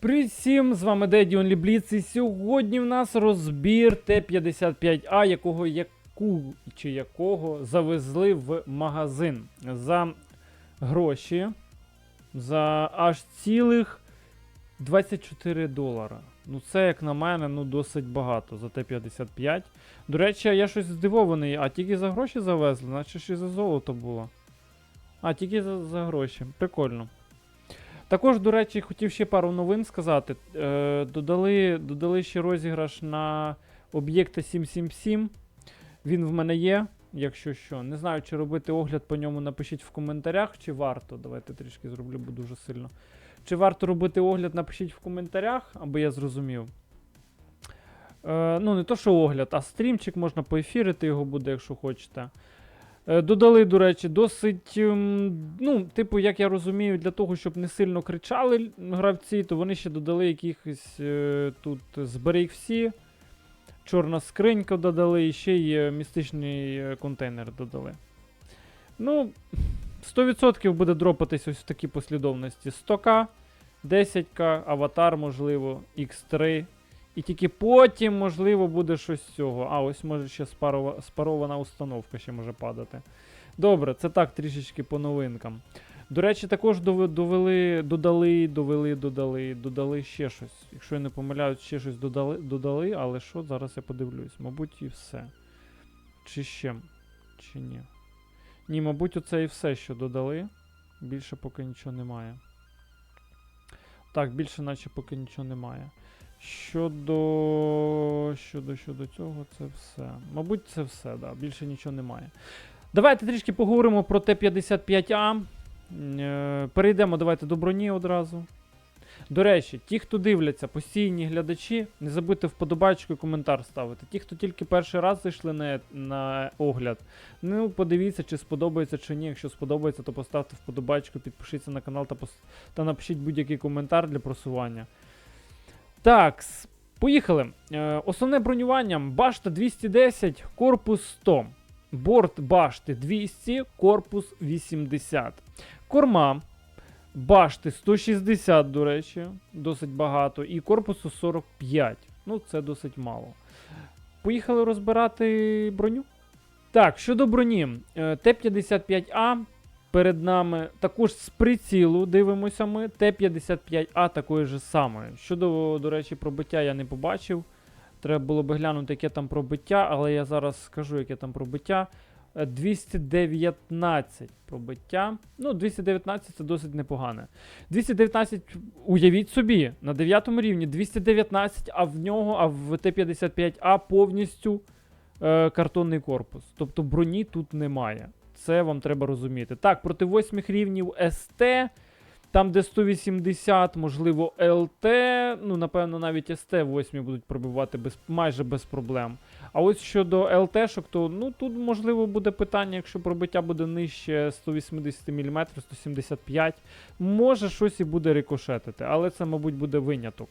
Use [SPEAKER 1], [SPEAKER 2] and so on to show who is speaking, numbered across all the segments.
[SPEAKER 1] Привіт всім, з вами Деді Only Blitz, і сьогодні в нас розбір Т-55А, якого яку чи якого завезли в магазин за гроші за аж цілих 24 долара. Ну це, як на мене, ну досить багато за Т-55. До речі, я щось здивований, а тільки за гроші завезли, наче і за золото було. А, тільки за, за гроші. Прикольно. Також, до речі, хотів ще пару новин сказати. Е, додали, додали ще розіграш на об'єкта 777. Він в мене є, якщо що. Не знаю, чи робити огляд по ньому, напишіть в коментарях, чи варто. Давайте трішки зроблю, бо дуже сильно. Чи варто робити огляд, напишіть в коментарях, аби я зрозумів. Е, ну, не то, що огляд, а стрімчик можна поефірити його буде, якщо хочете. Е, Додали, до речі, досить. ем, Ну, типу, як я розумію, для того, щоб не сильно кричали гравці, то вони ще додали якихось е, тут зберіг всі. Чорна скринька додали, і ще й містичний е, контейнер додали. Ну, 100% буде дропатись ось в такій послідовності. 100к, 10к, аватар, можливо, X3. І тільки потім, можливо, буде щось з цього. А, ось може ще спарова, спарована установка ще може падати. Добре, це так трішечки по новинкам. До речі, також довели, додали, довели, додали, додали ще щось. Якщо я не помиляюсь, ще щось додали, додали, але що, зараз я подивлюсь. Мабуть, і все. Чи ще? Чи ні? Ні, мабуть, оце і все, що додали. Більше поки нічого немає. Так, більше наче поки нічого немає. Щодо. Щодо щодо цього, це все. Мабуть, це все, да. Більше нічого немає. Давайте трішки поговоримо про Т-55А. Е, Перейдемо давайте до броні одразу. До речі, ті, хто дивляться, постійні глядачі, не забудьте вподобайку і коментар ставити. Ті, хто тільки перший раз зайшли на, на огляд, ну подивіться, чи сподобається чи ні. Якщо сподобається, то поставте вподобайку, підпишіться на канал та, та напишіть будь-який коментар для просування. Так, поїхали. Е, основне бронювання: башта 210, корпус 100. Борт башти 200, корпус 80. Корма башти 160, до речі, досить багато. І корпусу 45. Ну, це досить мало. Поїхали розбирати броню. Так, щодо броні, е, Т-55А перед нами також з прицілу дивимося ми. Т-55А такої ж самої. Щодо, до речі, пробиття я не побачив. Треба було би глянути, яке там пробиття, але я зараз скажу, яке там пробиття. Е, 219 пробиття. Ну, 219 це досить непогане. 219, уявіть собі, на 9 рівні 219, а в нього, а в Т-55А повністю е, картонний корпус. Тобто броні тут немає. Це вам треба розуміти. Так, проти 8 рівнів СТ, там де 180, можливо, ЛТ, ну, напевно, навіть СТ 8 будуть пробивати без, майже без проблем. А ось щодо ЛТшок, то ну, тут можливо буде питання, якщо пробиття буде нижче 180 мм, 175 може щось і буде рикошетити, але це, мабуть, буде виняток.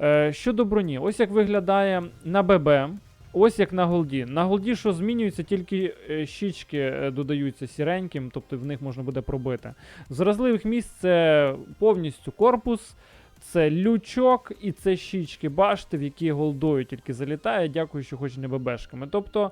[SPEAKER 1] Е, щодо броні, ось як виглядає на ББ. Ось як на голді. На голді, що змінюється, тільки е, щічки е, додаються сіреньким, тобто в них можна буде пробити. З вразливих місць це повністю корпус, це лючок і це щічки башти, в які голдою тільки залітає. Дякую, що хоч не ББшками. Тобто,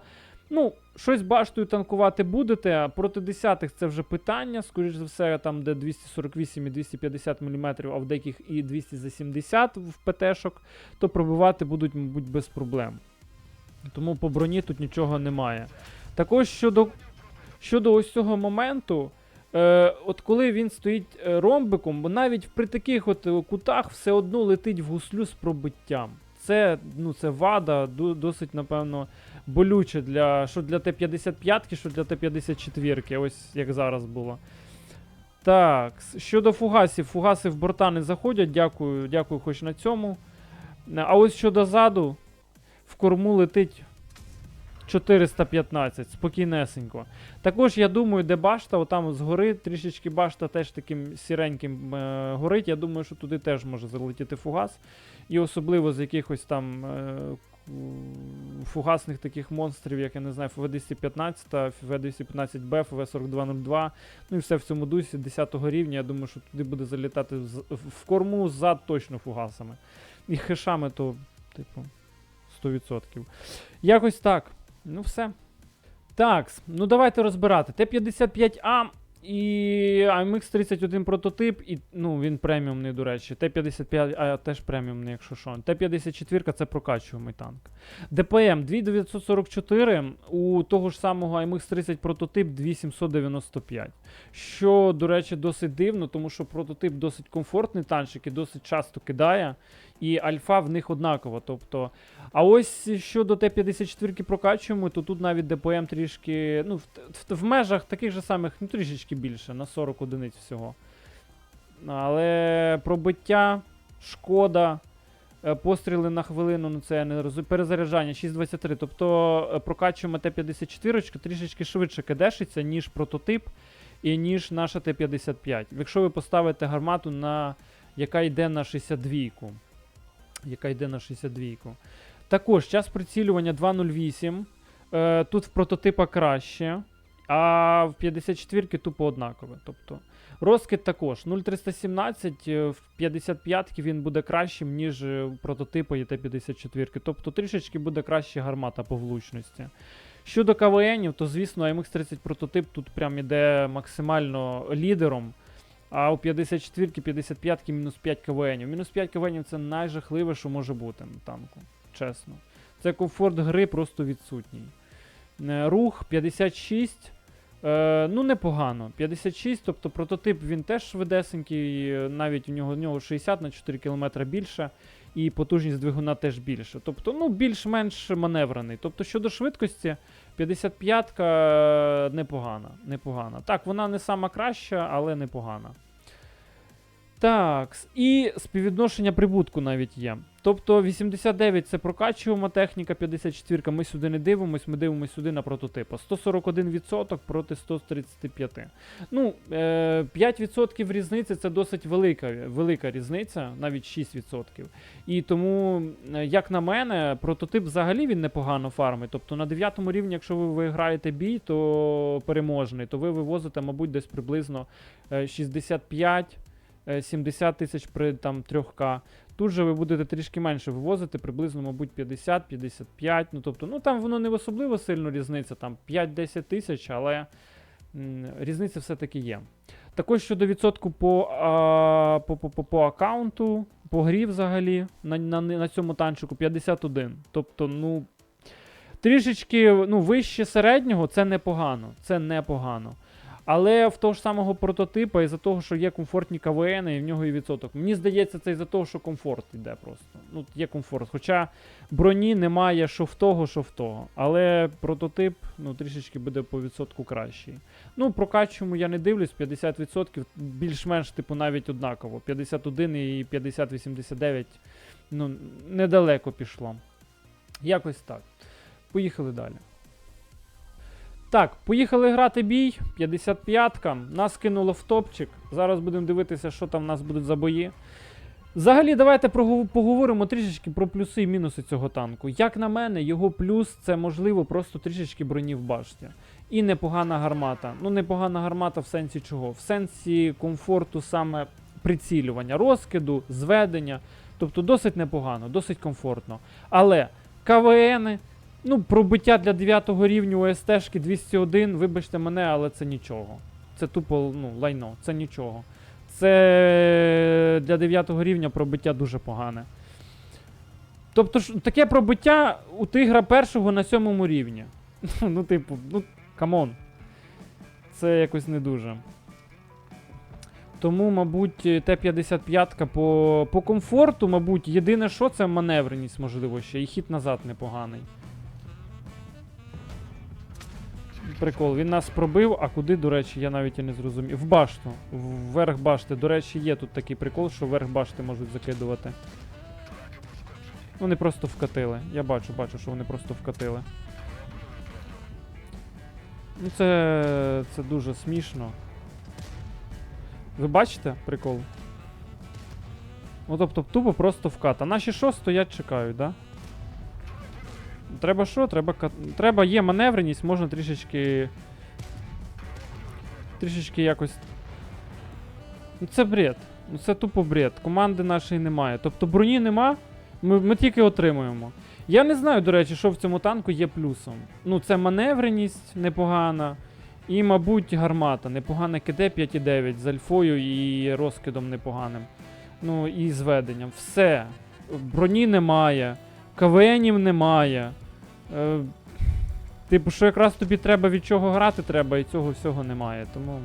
[SPEAKER 1] ну, щось баштою танкувати будете, а проти десятих це вже питання. Скоріш за все, там, де 248 і 250 мм, а в деяких і 270 в ПТшок, то пробивати будуть, мабуть, без проблем. Тому по броні тут нічого немає. Також щодо, щодо ось цього моменту, е, от коли він стоїть е, ромбиком, бо навіть при таких от е, кутах все одно летить в гуслю з пробиттям. Це, ну, це вада, досить, напевно, болюче для, що для Т-55, що для Т-54, ось як зараз було. Так, щодо фугасів, фугаси в борта не заходять, дякую, дякую хоч на цьому. А ось щодо заду, в корму летить 415, спокійнесенько. Також я думаю, де башта, отам згори трішечки башта теж таким сіреньким е, горить. Я думаю, що туди теж може залетіти фугас. І особливо з якихось там е, фугасних таких монстрів, як я не знаю, ФВ-215, ФВ-215Б, ФВ-4202. Ну і все в цьому дусі 10 рівня. Я думаю, що туди буде залітати в корму зад точно фугасами. І хешами то, типу, 100%. Якось так. Ну все. Так, ну давайте розбирати. Т-55А і AMX 31 прототип, і ну, він преміумний, до речі. Т-55А теж преміумний, якщо що. Т-54 це прокачуємий танк. ДПМ 2944, у того ж самого AMX 30 прототип 2795. Що, до речі, досить дивно, тому що прототип досить комфортний танчик і досить часто кидає. І альфа в них однакова. Тобто, а ось щодо Т-54 прокачуємо, то тут навіть ДПМ трішки, ну, в, в, в межах таких же самих, ну трішечки більше, на 40 одиниць всього. Але пробиття, шкода, е, постріли на хвилину, ну це я не розумію. Перезаряджання 6.23. Тобто е, прокачуємо Т-54 трішечки швидше кидешиться, ніж прототип і ніж наша Т-55. Якщо ви поставите гармату, на, яка йде на 62-ку. Яка йде на 62-ку. Також час прицілювання 2.08. Е, тут в прототипа краще, а в 54-ки тупо однакове. Тобто розкид також 0.317 е, в 55-ки він буде кращим, ніж е, прототипа і Т-54. Тобто трішечки буде краще гармата по влучності. Щодо КВНів, то звісно, MX-30 прототип тут прям іде максимально лідером. А у 54-ки, 55-ки мінус 5 КВНів. Мінус 5 КВНів це найжахливе, що може бути на танку. Чесно. Це комфорт гри просто відсутній. Е, Рух 56. Е, ну, непогано. 56, тобто прототип він теж швидесенький, навіть у нього, у нього 60 на 4 км більше, і потужність двигуна теж більше. Тобто, ну, більш-менш маневрений. Тобто, щодо швидкості, 55-ка непогана. непогана. Так, вона не сама краща, але непогана. Так, і співвідношення прибутку навіть є. Тобто 89 це прокачуємо техніка, 54 ми сюди не дивимось, ми дивимося сюди на прототипа. 141% проти 135. Ну, е, 5% різниці це досить велика, велика різниця, навіть 6%. І тому, е, як на мене, прототип взагалі він непогано фармить. Тобто на 9 рівні, якщо ви виграєте бій, то переможний, то ви вивозите, мабуть, десь приблизно е, 65. Е, 70 тисяч при там 3К. Тут же ви будете трішки менше вивозити, приблизно, мабуть, 50-55. Ну, тобто, ну там воно не особливо сильно різниця, там 5-10 тисяч, але м, різниця все-таки є. Також щодо відсотку по, а, по, по, по, по аккаунту, по грі взагалі, на, на, на цьому танчику 51. Тобто, ну. Трішечки ну, вище середнього це непогано. Це непогано. Але в того ж самого прототипа, із-за того, що є комфортні КВН, і в нього і відсоток. Мені здається, це із-за того, що комфорт йде просто. Ну, є комфорт. Хоча броні немає що в того, що в того. Але прототип ну, трішечки буде по відсотку кращий. Ну, прокачуємо, я не дивлюсь, 50% більш-менш, типу, навіть однаково. 51 і 50-89. Ну, недалеко пішло. Якось так. Поїхали далі. Так, поїхали грати бій. 55-ка. Нас кинуло в топчик. Зараз будемо дивитися, що там в нас будуть за бої. Взагалі, давайте поговоримо трішечки про плюси і мінуси цього танку. Як на мене, його плюс це можливо просто трішечки броні в башті. І непогана гармата. Ну, непогана гармата в сенсі чого? В сенсі комфорту саме прицілювання, розкиду, зведення. Тобто досить непогано, досить комфортно. Але КВНи, ну, пробиття для 9 рівню ОСТшки 201, вибачте мене, але це нічого. Це тупо ну, лайно, це нічого. Це для 9 рівня пробиття дуже погане. Тобто таке пробиття у тигра першого на сьомому рівні. ну, типу, ну, камон. Це якось не дуже. Тому, мабуть, Т-55 по, по комфорту, мабуть, єдине, що це маневреність, можливо, ще, і хід назад непоганий. Прикол, він нас пробив, а куди, до речі, я навіть і не зрозумів. В башту. Вверх башти. До речі, є тут такий прикол, що вверх башти можуть закидувати. Вони просто вкатили. Я бачу, бачу, що вони просто вкатили. Ну це. це дуже смішно. Ви бачите прикол? Ну тобто тупо просто вкат. А наші що стоять, чекають, да? Треба що? Треба. Треба є маневреність, можна трішечки. Трішечки якось. Ну це бред. Ну це тупо бред. Команди нашої немає. Тобто броні нема, ми, ми тільки отримуємо. Я не знаю, до речі, що в цьому танку є плюсом. Ну, це маневреність непогана. І, мабуть, гармата. Непогане КД 5,9 з альфою і розкидом непоганим. Ну, і зведенням. Все. Броні немає, КВНів немає. Е, типу, що якраз тобі треба від чого грати треба, і цього всього немає. Тому.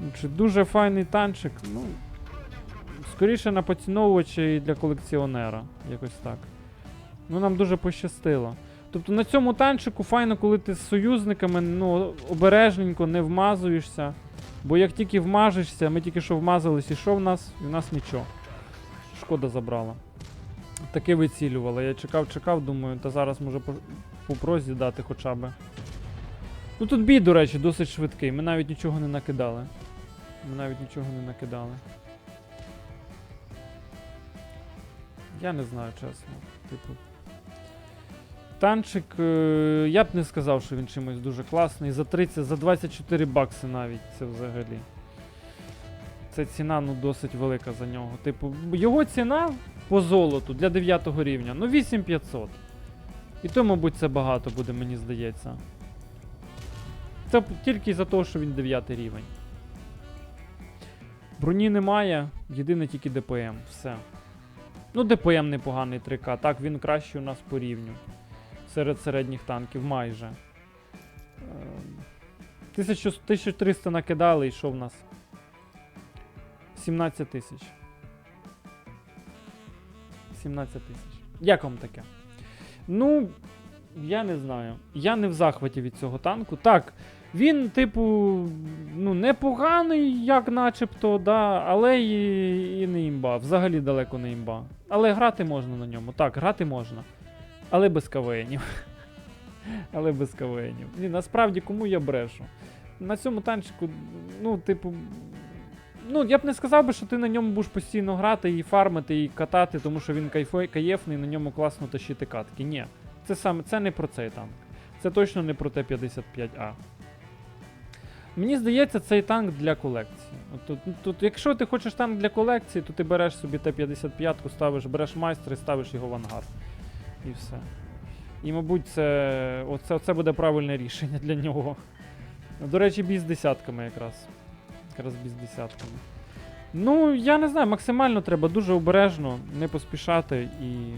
[SPEAKER 1] ну, Чи дуже файний танчик, ну. Скоріше на поціновувача і для колекціонера. Якось так. Ну, нам дуже пощастило. Тобто на цьому танчику файно, коли ти з союзниками ну, обережненько не вмазуєшся. Бо як тільки вмажешся, ми тільки що вмазались, і що в нас? І в нас нічого. Шкода забрала. Таки вицілювала. Я чекав, чекав, думаю, та зараз може по, прозі дати хоча б. Ну тут бій, до речі, досить швидкий. Ми навіть нічого не накидали. Ми навіть нічого не накидали. Я не знаю, чесно. Типу. Танчик, е, я б не сказав, що він чимось дуже класний. За 30, за 24 бакси навіть це взагалі. Це ціна ну, досить велика за нього. Типу, його ціна по золоту для 9 рівня, ну 8500. І то, мабуть, це багато буде, мені здається. Це тільки за те, що він 9 рівень. Броні немає, єдине тільки ДПМ. Все. Ну, ДПМ непоганий 3К. Так, він кращий у нас по рівню. Серед середніх танків майже. Ем, 1000 1300 накидали, і що в нас? 17 тисяч. 17 тисяч. Як вам таке? Ну, я не знаю. Я не в захваті від цього танку. Так, він, типу, ну, непоганий, як начебто, да, але і, і не імба. Взагалі далеко не імба. Але грати можна на ньому. Так, грати можна. Але без кавенів. Але без кавенів. Ні, насправді кому я брешу? На цьому танчику, ну, типу. Ну, я б не сказав би, що ти на ньому будеш постійно грати і фармити, і катати, тому що він каєфний, на ньому класно тащити катки. Ні. Це саме це не про цей танк. Це точно не про Т-55А. Мені здається, цей танк для колекції. Тут, ну, тут, якщо ти хочеш танк для колекції, то ти береш собі Т-55, ставиш, береш і ставиш його в ангар. І все. І, мабуть, це, оце, оце буде правильне рішення для нього. До речі, бій з десятками якраз. Якраз бій десятками. Ну, я не знаю, максимально треба дуже обережно, не поспішати і.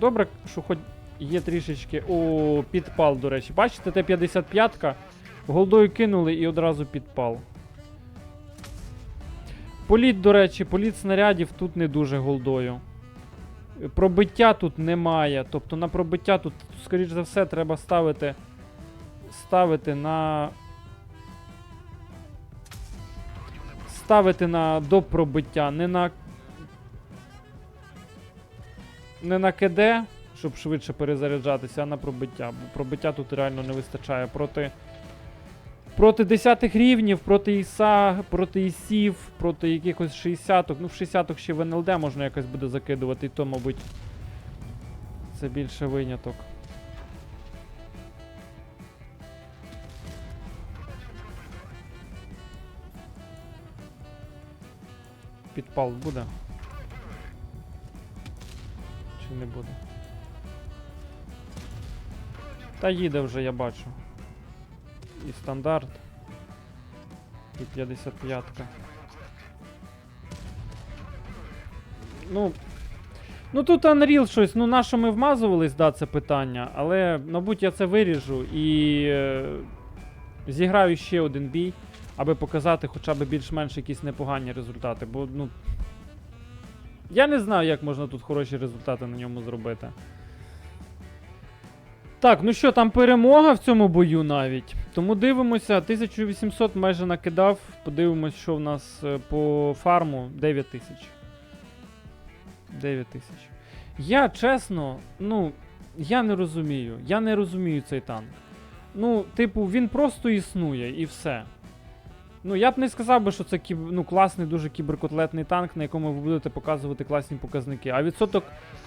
[SPEAKER 1] Добре, що хоч є трішечки. О, підпал, до речі. Бачите, Т-55-ка. Голдою кинули і одразу підпал. Політ, до речі, політ снарядів тут не дуже голдою. Пробиття тут немає. Тобто на пробиття тут, скоріш за все, треба ставити. Ставити на. Ставити на до пробиття, не на. Не на КД, щоб швидше перезаряджатися, а на пробиття. Бо пробиття тут реально не вистачає проти. Проти 10 рівнів, проти ІСа, проти ІСів, проти якихось 60-ок. Ну, в 60-ок ще в НЛД можна якось буде закидувати, і то, мабуть, це більше виняток. Підпал буде? Чи не буде? Та їде вже, я бачу. І стандарт. І 55-ка. Ну. Ну тут Unreal щось, ну на що ми вмазувались, да, це питання. Але, мабуть, я це виріжу і е, зіграю ще один бій, аби показати хоча б більш-менш якісь непогані результати. Бо, ну. Я не знаю, як можна тут хороші результати на ньому зробити. Так, ну що, там перемога в цьому бою навіть. Тому дивимося. 1800 майже накидав. Подивимось, що в нас е, по фарму 9000. 9000. Я чесно, ну, я не розумію. Я не розумію цей танк. Ну, типу, він просто існує і все. Ну, я б не сказав би, що це кіб... ну, класний, дуже кіберкотлетний танк, на якому ви будете показувати класні показники. А відсоток,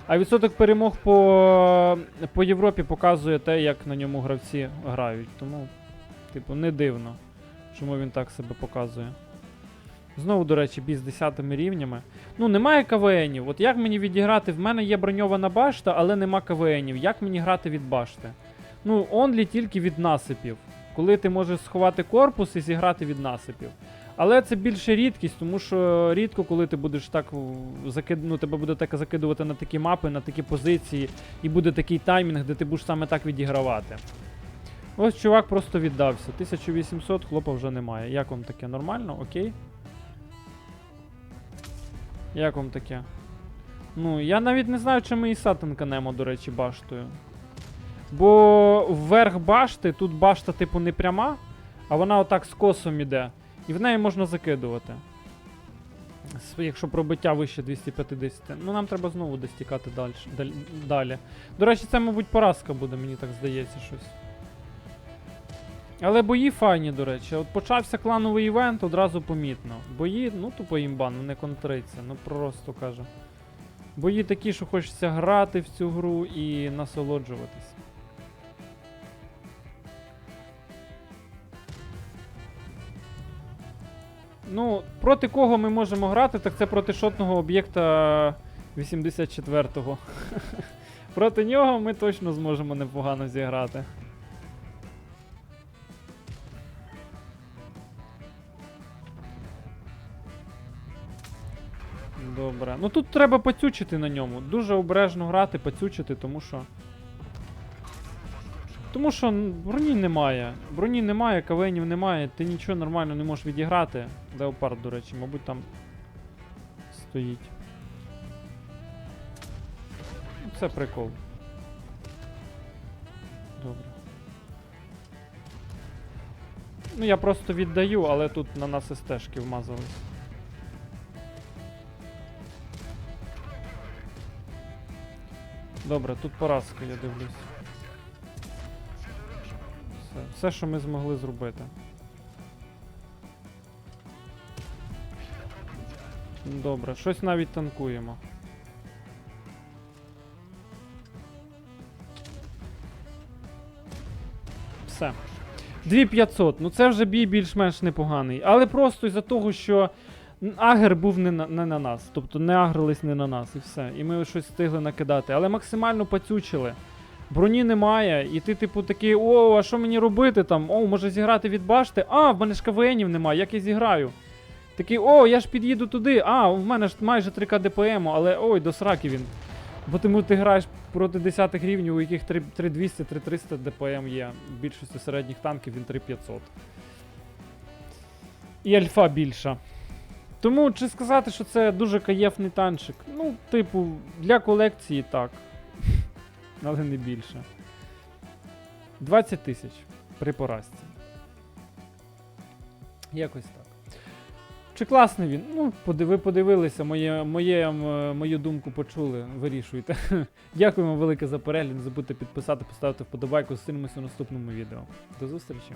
[SPEAKER 1] а відсоток перемог по, по Європі показує те, як на ньому гравці грають. Тому, типу, не дивно, чому він так себе показує. Знову, до речі, бій з 10 рівнями. Ну, немає КВНів. От як мені відіграти? В мене є броньована башта, але нема КВНів. Як мені грати від башти? Ну, онлі тільки від насипів. Коли ти можеш сховати корпус і зіграти від насипів. Але це більше рідкість, тому що рідко, коли ти будеш так закид... ну, тебе буде так закидувати на такі мапи, на такі позиції, і буде такий таймінг, де ти будеш саме так відігравати. Ось чувак просто віддався. 1800, хлопа вже немає. Як вам таке? Нормально? Окей? Як вам таке? Ну, я навіть не знаю, чи ми і сатанканемо, до речі, баштою. Бо вверх башти, тут башта, типу, не пряма, а вона отак з косом іде. І в неї можна закидувати. Якщо пробиття вище 250. Ну нам треба знову десь тікати далі. далі. До речі, це, мабуть, поразка буде, мені так здається щось. Але бої файні, до речі. От почався клановий івент, одразу помітно. Бої, ну тупо імбан, ну не контриться, ну просто каже. Бої такі, що хочеться грати в цю гру і насолоджуватись. Ну, проти кого ми можемо грати, так це проти шотного об'єкта 84-го. проти нього ми точно зможемо непогано зіграти. Добре. Ну тут треба пацючити на ньому. Дуже обережно грати, пацючити, тому що. Тому що броні немає. Броні немає, кавенів немає, ти нічого нормально не можеш відіграти. Леопард, до речі, мабуть, там стоїть. Це прикол. Добре. Ну, я просто віддаю, але тут на нас СТшки вмазались. Добре, тут поразка, я дивлюсь. Все, що ми змогли зробити. Добре, щось навіть танкуємо. Все. 2500. Ну це вже бій більш-менш непоганий. Але просто із-за того, що агер був не на, не на нас. Тобто не агрились не на нас і все. І ми щось встигли накидати. Але максимально пацючили. Броні немає, і ти, типу, такий, о, а що мені робити там? О, може зіграти від башти? А, в мене ж КВНів немає, як я зіграю? Такий, о, я ж під'їду туди. А, в мене ж майже 3К ДПМ, але ой, до сраки він. Бо тому ти граєш проти 10 рівнів, у яких 3200, 3300 ДПМ є. В більшості середніх танків він 3500. І альфа більша. Тому чи сказати, що це дуже каєфний танчик? Ну, типу, для колекції так. Але не більше. 20 тисяч при поразці. Якось так. Чи класний він? Ну, ви подивилися, моє, моє, мою думку почули, вирішуйте. Дякуємо велике за перегляд. Не забудьте підписати, поставити вподобайку. Зустрінемося у наступному відео. До зустрічі!